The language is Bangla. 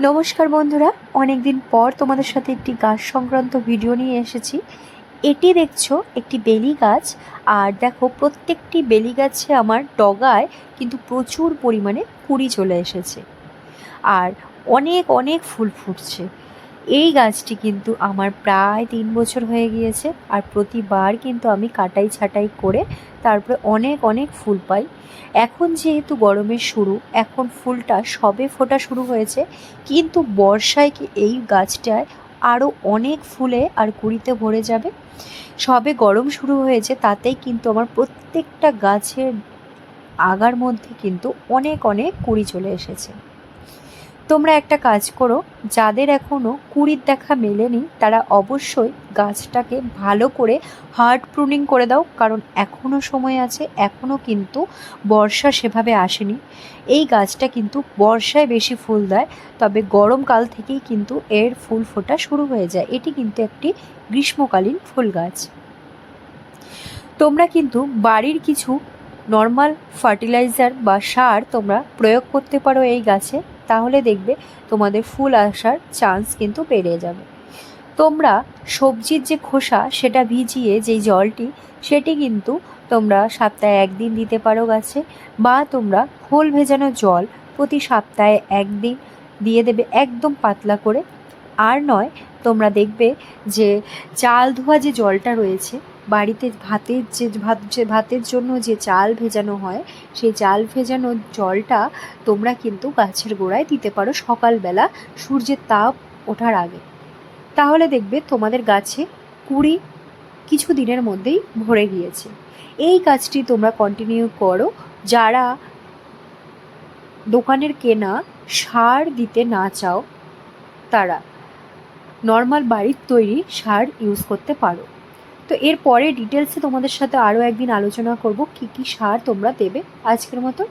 নমস্কার বন্ধুরা অনেক দিন পর তোমাদের সাথে একটি গাছ সংক্রান্ত ভিডিও নিয়ে এসেছি। এটি দেখছ একটি বেলি গাছ, আর দেখো প্রত্যেকটি বেলি গাছে আমার ডগায় কিন্তু প্রচুর পরিমাণে কুড়ি চলে এসেছে। আর অনেক অনেক ফুল ফুটছে। এই গাছটি কিন্তু আমার প্রায় তিন বছর হয়ে গিয়েছে আর প্রতিবার কিন্তু আমি কাটাই ছাটাই করে তারপরে অনেক অনেক ফুল পাই। এখন যেহেতু গরমের শুরু, এখন ফুলটা সবে ফোটা শুরু হয়েছে, কিন্তু বর্ষায় কি এই গাছটায় আরও অনেক ফুলে আর কুড়িতে ভরে যাবে? সবে গরম শুরু হয়েছে, তাতেই কিন্তু আমার প্রত্যেকটা গাছের আগার মধ্যে কিন্তু অনেক অনেক কুড়ি চলে এসেছে। তোমরা একটা কাজ করো, যাদের এখনও কুড়ির দেখা মেলেনি, তারা অবশ্যই গাছটাকে ভালো করে হার্ড প্রুনিং করে দাও, কারণ এখনও সময় আছে এখনও কিন্তু বর্ষা সেভাবে আসেনি। এই গাছটা কিন্তু বর্ষায় বেশি ফুল দেয়, তবে গরমকাল থেকেই কিন্তু এর ফুল ফোটা শুরু হয়ে যায়। এটি কিন্তু একটি গ্রীষ্মকালীন ফুল গাছ। তোমরা কিন্তু বাড়ির কিছু নর্মাল ফার্টিলাইজার বা সার তোমরা প্রয়োগ করতে পারো এই গাছে। তাহলে দেখবে তোমাদের ফুল আসার চান্স কিন্তু বেড়ে যাবে। তোমরা সবজির যে খোসা, সেটা ভিজিয়ে যেই জলটি, সেটি কিন্তু তোমরা সপ্তাহে একদিন দিতে পারো গাছে বা তোমরা খোল ভেজানো জল প্রতি সপ্তাহে একদিন দিয়ে দেবে একদম পাতলা করে। আর নয়, তোমরা দেখবে যে চাল ধোয়া যে জলটা রয়েছে বাড়িতে ভাতের যে ভাত, যে ভাতের জন্য যে চাল ভেজানো হয়, সেই চাল ভেজানো জলটা তোমরা কিন্তু গাছের গোড়ায় দিতে পারো সকালবেলা। সূর্যের তাপ ওঠার আগে। তাহলে দেখবে তোমাদের গাছে কুড়ি কিছু দিনের মধ্যেই ভরে গিয়েছে। এই কাজটি তোমরা কন্টিনিউ করো। যারা দোকানের কেনা সার দিতে না চাও, তারা নর্মাল বাড়ির তৈরি সার ইউজ করতে পারো। তো এরপরে ডিটেলসে তোমাদের সাথে আরও একদিন আলোচনা করব, কি কি সার তোমরা দেবে আজকের মতো